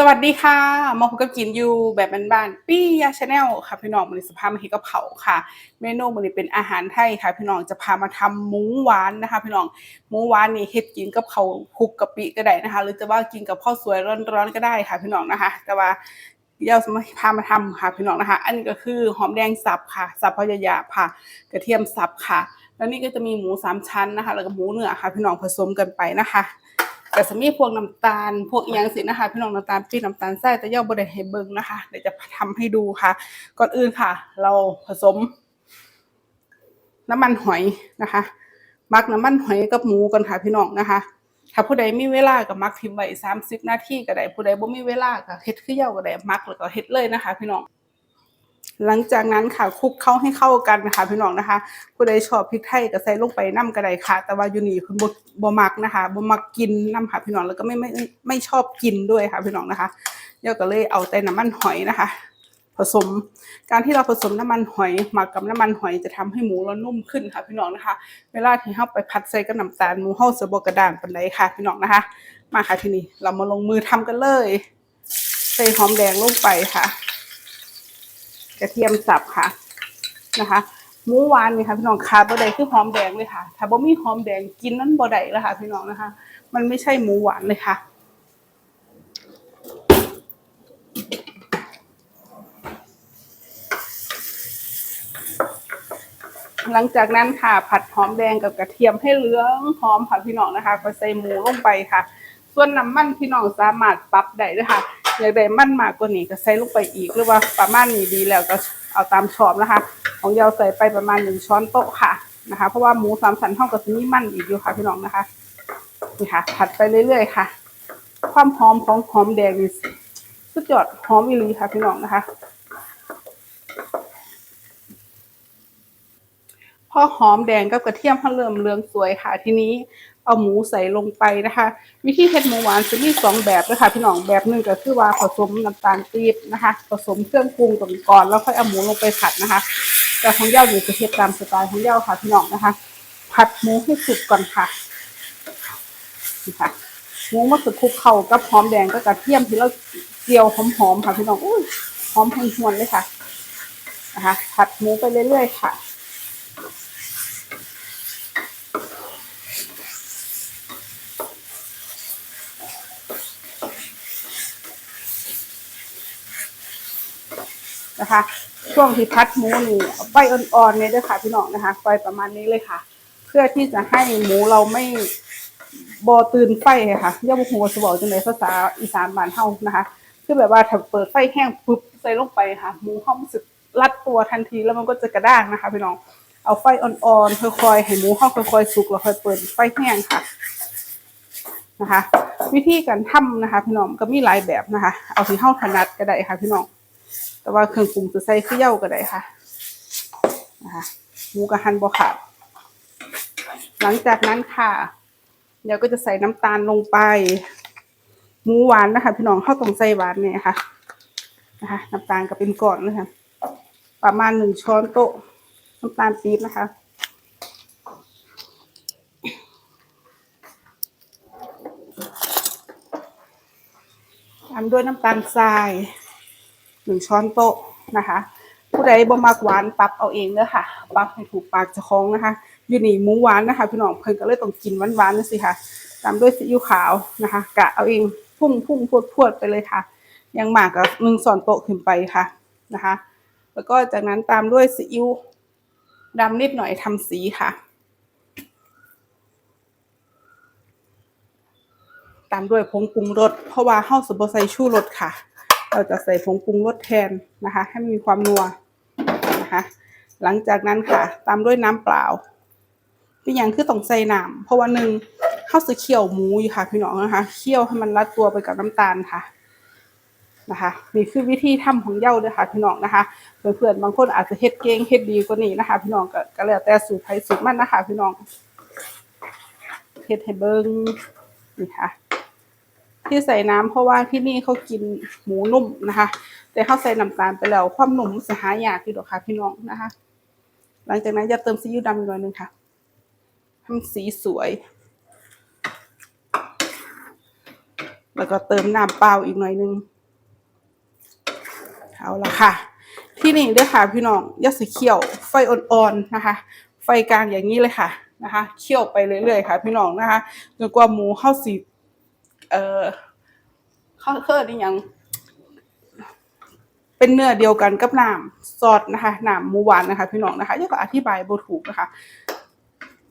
สวัสดีค่ะมาพบกับกินอยู่แบบบ้านๆปี้ยาชาแนลค่ะพี่น้องมันนี้สภาพมาเฮ็ดกับเผาค่ะ เมนูมันนี้เป็นอาหารไทยค่ะพี่น้องจะพามาทำหมูหวานนะคะ พี่น้องหมูหวานนี่เฮ็ดกินกับเขาคุกกะปิก็ได้นะคะ หรือจะว่ากินกับข้าวสวยร้อนๆก็ได้ค่ะพี่น้องนะคะ แต่ว่าเดี๋ยวจะมาพามาทำค่ะพี่น้องนะคะ อันนี้ก็คือหอมแดงสับค่ะสับพอหยาค่ะ กระเทียมสับค่ะ แล้วนี่ก็จะมีหมูสามชั้นนะคะ แล้วก็หมูเนื้อค่ะ พี่น้องผสมกันไปนะคะ ก็จะมีพวกน้ำตาล พวกอียังสินะคะ พี่น้องน้ำตาลปี๊บน้ำตาลทรายแต่ย่าบ่ได้ให้เบิงนะคะ เดี๋ยวจะทำให้ดูค่ะ ก่อนอื่นค่ะ เราผสม น้ำมันหอยนะคะมักน้ำมันหอยกับหมูกันค่ะพี่น้องนะคะ ถ้าผู้ใดมีเวลาก็มักทิ้งไว้30นาทีก็ได้ผู้ใดบ่มีเวลาก็เฮ็ดคือเย้าก็ได้มักแล้วก็เฮ็ดเลยนะคะ พี่น้อง หลังจากนั้นค่ะคลุกเข้าให้เข้ากันนะคะพี่น้องนะคะผู้ใดชอบพริกไทยก็ใส่ลงไปน้ำก็ไดค่ะ แต่ว่าอยู่นี่คุณบ่บมักนะคะบ่มักกินน้ำค่ะพี่น้องแล้วก็ไม่ไม่ไม่ชอบกินด้วยค่ะพี่น้องนะคะเดี๋ยวก็เลยเอาแต่น้ำมันหอยนะคะ ผสม การที่เราผสมน้ำมันหอยหมักกับน้ำมันหอยจะทำให้หมูเรานุ่มขึ้นค่ะพี่น้องนะคะ เวลาที่เราไปผัดใส่กับน้ำตาลหมูเฮาจะบ่กระด้างปานใดค่ะพี่น้องนะคะ มาค่ะทีนี้เรามาลงมือทำกันเลย ใส่หอมแดงลงไปค่ะ กระเทียมสับค่ะนะคะหมูหวานนี่ค่ะพี่น้องขาดบ่ได้คือหอมแดงเลยค่ะ ถ้าบ่มีหอมแดงกินนั้นบ่ได้แล้วค่ะพี่น้องนะคะ มันไม่ใช่หมูหวานเลยค่ะหลังจากนั้นค่ะ ผัดหอมแดงกับกระเทียมให้เหลืองหอมค่ะพี่น้องนะคะก็ใส่หมูลงไปค่ะ ส่วนน้ำมันพี่น้องสามารถปรับได้ด้วยค่ะ อยากได้มันมากกว่านี้ก็ใส่ลงไปอีกหรือว่าประมาณนี้ดีแล้วก็เอาตามชอบนะคะ ของยาวใส่ไปประมาณหนึ่งช้อนโต๊ะค่ะนะคะ เพราะว่าหมูสามสันเท่ากับมีมันอีกอยู่ค่ะพี่น้องนะคะนี่ค่ะ ผัดไปเรื่อยๆค่ะ ความหอมของหอมแดงนี่สุดยอดหอมอีลีค่ะพี่น้องนะคะพอหอมแดงกับกระเทียมเขาเริ่มเหลืองสวยค่ะทีนี้ เอาหมูใส่ลงไปนะคะ วิธีเฮ็ดหมูหวานจะมีสองแบบนะคะพี่น้องแบบหนึ่งก็คือว่าผสมน้ำตาลปี๊บนะคะ ผสมเครื่องปรุงก่อนแล้วค่อยเอาหมูลงไปผัดนะคะ แต่ของเย้าอยู่จะเฮ็ดตามสไตล์ของเย้าค่ะพี่น้องนะคะ ผัดหมูให้สุกก่อนค่ะนี่ค่ะหมูมาสุกคลุกเข้ากับหอมแดงกับกระเทียมที่เราเจียวหอมๆค่ะพี่น้องอุ้ยหอมหวนเลยค่ะนะคะผัดหมูไปเรื่อยๆค่ะ นะคะ ช่วงที่พัดหมูนี่ไฟอ่อนๆเนี่ยด้วยค่ะพี่น้องนะคะไฟประมาณนี้เลยค่ะ เพื่อที่จะให้หมูเราไม่บอตื่นไฟค่ะย่าบุหัวสบอกจังเลยภาษาอีสานบ้านเฮานะคะ คือแบบว่าถ้าเปิดไฟแห้งปุ๊บใส่ลงไปค่ะ หมูเขารู้สึกรัดตัวทันทีแล้วมันก็จะกระด้างนะคะพี่น้องเอาไฟอ่อนๆค่อยๆให้หมูเขาค่อยๆสุกแล้วค่อยเปิดไฟแห้งค่ะนะคะ วิธีการทำนะคะ พี่น้องก็มีหลายแบบนะคะ เอาที่เฮาถนัดก็ได้ค่ะพี่น้อง แต่ว่าเครื่องปรุงจะใส่เย่าก็ได้ค่ะนะคะหมูกระหันบอขาดหลังจากนั้นค่ะ เดี๋ยวก็จะใส่น้ำตาลลงไป หมูหวานนะคะ พี่น้องเข้าตรงใส่หวานเนี่ยค่ะนะคะน้ำตาลก็เป็นก้อนเลยค่ะประมาณหนึ่งช้อนโต๊ะน้ำตาลปี๊บนะคะตามด้วยน้ำตาลทราย หนึ่งช้อนโต๊ะนะคะ ผู้ใดบ่มักหวานปรับเอาเองเด้อค่ะ ปรับให้ถูกปากเจ้าของนะคะอยู่นี่หมูหวานนะคะพี่น้องเพิ่นก็เลยต้องกินหวานๆนี่สิค่ะตามด้วยซีอิ๊วขาวนะคะกะเอาเองพุ่งพุ่งพวดพวดไปเลยค่ะ ยังหมากกับหนึ่งช้อนโต๊ะขึ้นไปค่ะนะคะ แล้วก็จากนั้นตามด้วยซีอิ๊วดำนิดหน่อยทำสีค่ะ ตามด้วยผงปรุงรสเพราะว่าเฮาสบ่ใส่ชูรสค่ะ เราจะใส่ผงปรุงรสแทนนะคะ ให้มันมีความนัวนะคะ หลังจากนั้นค่ะ ตามด้วยน้ำเปล่าเป็นอย่างคือต้องใส่น้ำเพราะว่าหนึ่งเฮาวสิเคี่ยวหมูอยู่ค่ะพี่น้องนะคะเคี่ยวให้มันรัดตัวไปกับน้ำตาลค่ะนะคะนี่คือวิธีทำของเย้าเด้อค่ะพี่น้องนะคะเพื่อนๆบางคนอาจจะเฮ็ดเก่งเฮ็ดดีกว่านี้นะคะ พี่น้องก็ก็แล้วแต่สูตรใครสูตรมันนะคะ พี่น้องเฮ็ดให้เบิ่งนี่ค่ะ ที่ใส่น้ำเพราะว่าที่นี่เขากินหมูนุ่มนะคะ แต่เขาใส่น้ำตาลไปแล้วความนุ่มมันจะหายากที่ดอกค่ะพี่น้องนะคะ หลังจากนั้นจะเติมซีอิ๊วดำอีกหน่อยนึงค่ะทำสีสวย แล้วก็เติมน้ำเปล่าอีกหน่อยนึงเอาละค่ะ ที่นี่เด้วยค่ะพี่น้องย่าสิเคี่ยวไฟอ่อนๆนะคะ ไฟกลางอย่างนี้เลยค่ะนะคะ เคี่ยวไปเรื่อยๆค่ะ พี่น้องนะคะจนกว่าหมูเข้าสี เอ่อเข้าเครือนี่ยัง เป็นเนื้อเดียวกันกับน้ำซอสนะคะน้ำมูหวานนะคะ พี่น้องนะคะยังก็อธิบายบ่ถูกนะคะ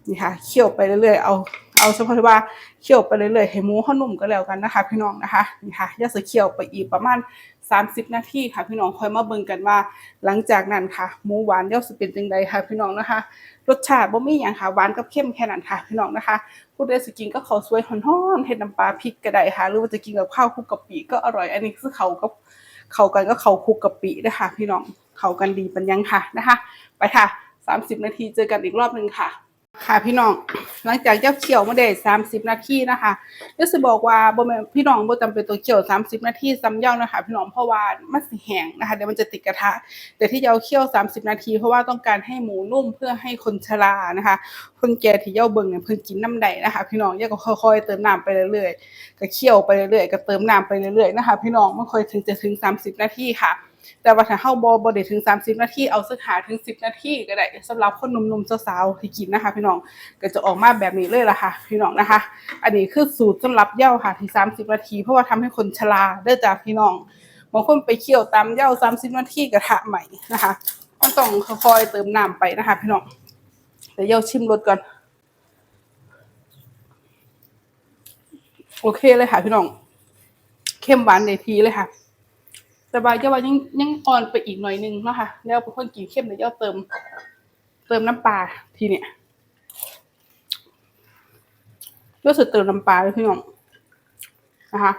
นี่ค่ะเคี่ยวไปเรื่อยๆเอาเอาเฉพาะที่ว่าเคี่ยวไปเรื่อยๆให้หมูเขานุ่มก็แล้วกันนะคะ พี่น้องนะคะนี่ค่ะอย่าสิเคี่ยวไปอีกประมาณ 30 นาทีค่ะ พี่น้องคอยมาเบิ่งกันว่า หลังจากนั้นค่ะหมูหวานเดี๋ยวสิเป็นจังใดค่ะ พี่น้องนะคะ รสชาติบ่มีหยังค่ะหวานกับเค็มแค่นั้นค่ะพี่น้องนะคะผู้ใดสิกินก็ข้าวสวยฮ้อนๆเฮ็ดน้ำปลาพริกก็ได้ค่ะ หรือว่าจะกินกับข้าวคลุกกะปิก็อร่อย อันนี้คือเขากับเข้ากันก็เขาคลุกกะปินะคะพี่น้องเข้ากันดีปัญญังค่ะนะคะ ไปค่ะ 30 นาทีเจอกันอีกรอบหนึ่งค่ะ ค่ะพี่น้องหลังจากเจ้าเคี่ยวมาได้30นาทีนะคะก็สิบอกว่าบ่แม่พี่น้องบ่จำเป็นต้องเคี่ยว30นาทีซ้ำเย้านะคะ พี่น้องเพราะว่ามันสิแห้งนะคะเดี๋ยวมันจะติดกระทะ แต่ที่จะเอาเคี่ยว30นาที เพราะว่าต้องการให้หมูนุ่มเพื่อให้คนชรานะคะ คนแก่ที่เย้าเบิ่งเนี่ยเพิ่นกินน้ำใดนะคะ พี่น้องย่าก็ค่อยๆเติมน้ำไปเรื่อยๆก็เคี่ยวไปเรื่อยๆก็เติมน้ำไปเรื่อยๆนะคะ พี่น้องมันค่อยถึงจะถึง30นาทีค่ะ แต่ว่าถ้าเฮาบ่บ่ได้ถึง 30 นาทีเอาสักหาถึง 10 นาทีก็ได้สำหรับคนหนุ่มๆสาวๆที่กินนะคะ พี่น้องก็จะออกมาแบบนี้เลยล่ะค่ะ พี่น้องนะคะ อันนี้คือสูตรสำหรับเหย้าค่ะที่ 30 นาที เพราะว่าทำให้คนชราเด้อจ้าพี่น้องบางคนไปเคี่ยวตามเหย้า 30 นาทีกระทะใหม่นะคะมันต้องค่อยๆเติมน้ำไปนะคะ พี่น้องเดี๋ยวเหย้าชิมรสก่อนโอเคเลยค่ะพี่น้อง เข้มหวานในทีเลยค่ะ แต่ว่าจะว่ายังยังอ่อนไปอีกหน่อยนึงเนาะค่ะ แล้วเป็นคนกินเข้มเดี๋ยวจะเติม เติมน้ำปลาทีเนี้ยก็สุดเติมน้ำปลาเลยพี่น้องนะคะ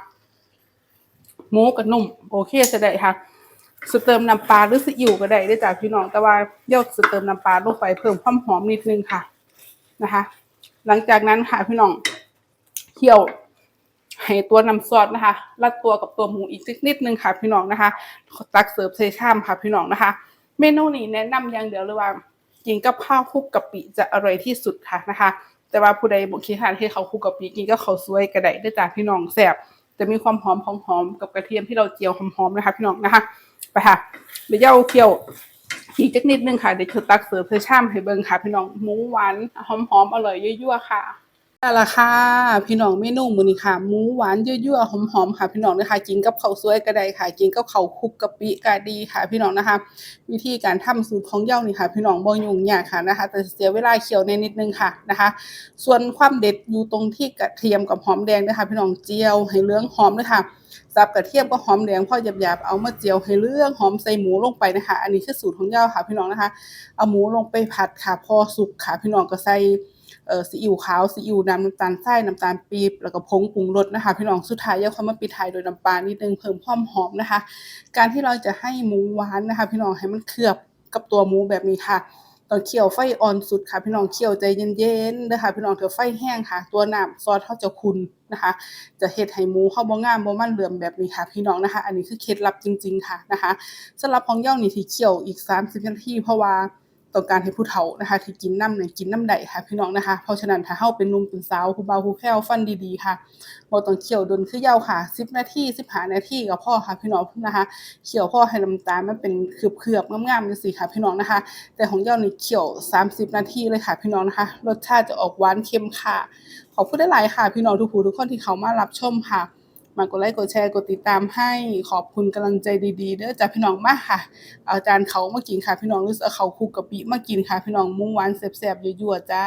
หมูกับนุ่ม โอเคจะได้ค่ะสุดเติมน้ำปลาหรือซีอิ๊วก็ได้ได้จากพี่น้องแต่ว่าเยกสุดเติมน้ำปลาลงไปเพิ่มความหอมนิดนึงค่ะนะคะ หลังจากนั้นค่ะพี่น้องเคี่ยว ให้ตัวน้ำซอสนะคะรัดตัวกับตัวหมูอีกสักนิดนึงค่ะพี่น้องนะคะ ตักเสิร์ฟใส่ชามค่ะพี่น้องนะคะ เมนูนี้แนะนำอย่างเดียวเลยว่ากินกับข้าวคลุกกะปิจะอร่อยที่สุดค่ะนะคะ แต่ว่าผู้ใดบอกคิดทานให้เขาคลุกกะปิกินก็เขาวสวยกระไดได้จากพี่น้องแซ่บจะมีความหอมของหอมกับกระเทียมที่เราเจียวหอมๆนะคะ พี่น้องนะคะไปค่ะเดี๋ยวเอาเคี่ยวอีกจักนิดนึงค่ะเดี๋ยวจะตักเสิร์ฟใส่ชามให้เบิ่งค่ะ พี่น้องหมูหวานหอมๆอร่อยยั่วๆค่ะ นั่นละค่ะพี่น้องเมนูมื้อนี้ค่ะหมูหวานยั่วๆหอมๆค่ะ พี่น้องนะคะกินกับข้าวสวยก็ได้ค่ะกินกับข้าวคลุกกะปิก็ดีค่ะ พี่น้องนะคะ วิธีการทำสูตรของเย้านี่ค่ะ พี่น้องบ่ยุ่งยากค่ะนะคะ แต่เสียเวลาเคี่ยวในนิดนึงค่ะนะคะ ส่วนความเด็ดอยู่ตรงที่กระเทียมกับหอมแดงนะคะ พี่น้องเจียวให้เหลืองหอมเลยค่ะสับกระเทียมกับหอมแดงพอหยาบๆเอามาเจียวให้เลืองหอมใส่หมูลงไปนะคะ อันนี้คือสูตรของเย้าค่ะ พี่น้องนะคะ เอาหมูลงไปผัดค่ะ พอสุกค่ะ พี่น้องก็ใส่ ซีอิ๊วขาวซีอิ๊วดำน้ำตาลทรายน้ำตาลปี๊บแล้วก็ผงปรุงรสนะคะพี่น้องสุดท้ายย่าค่อยมาปิดท้ายโดยน้ำปลานิดนึงเพิ่มความหอมนะคะ การที่เราจะให้หมูหวานนะคะ พี่น้องให้มันเคลือบกับตัวหมูแบบนี้ค่ะตองเคี่ยวไฟอ่อนสุดค่ะพี่น้องเคี่ยวใจเย็นๆนะคะพี่น้องเถอไฟแห้งค่ะ ตัวน้ำซอสเขาจะขุ่นะคะ จะเฮ็ดให้หมูเขาบ่งามบ่มันเหลื่อมแบบนี้ค่ะ พี่น้องนะคะ อันนี้คือเคล็ดลับจริง ๆค่ะนะคะสำหรับของเย้านี่ที่เคี่ยวอีก 30 นาทีเพราะว่า ต้องการให้ผู้เฒ่านะคะที่กินน้ำเนี่ยกินน้ำใดค่ะพี่น้องนะคะ เพราะฉะนั้นถ้าเฮาเป็นหนุ่มเป็นสาวผู้บ่าผู้แพ้วฟันดีๆค่ะบ่ต้องเคี่ยวดนคือยาวค่ะ10นาที15นาทีก็พอค่ะพี่น้องนะคะเคี่ยวพ่อให้น้ำตาลมันเป็นเคือบๆงามๆจังซี่ค่ะ พี่น้องนะคะ แต่ของยาวนี่เคี่ยว30นาทีเลยค่ะ พี่น้องนะคะ รสชาติจะออกหวานเค็มค่ะขอบคุณหลายค่ะ พี่น้องทุกผู้ทุกคนที่เขามารับชมค่ะ มากดไลค์กดแชร์กดติดตามให้ขอบคุณกำลังใจดีๆเด้อจากพี่น้องมากค่ะ อาจารย์เขามากินค่ะพี่น้องรู้สึกเขาคุกกะปิมากินค่ะพี่น้องมุ้งหวานแสบๆยั่วๆจ้า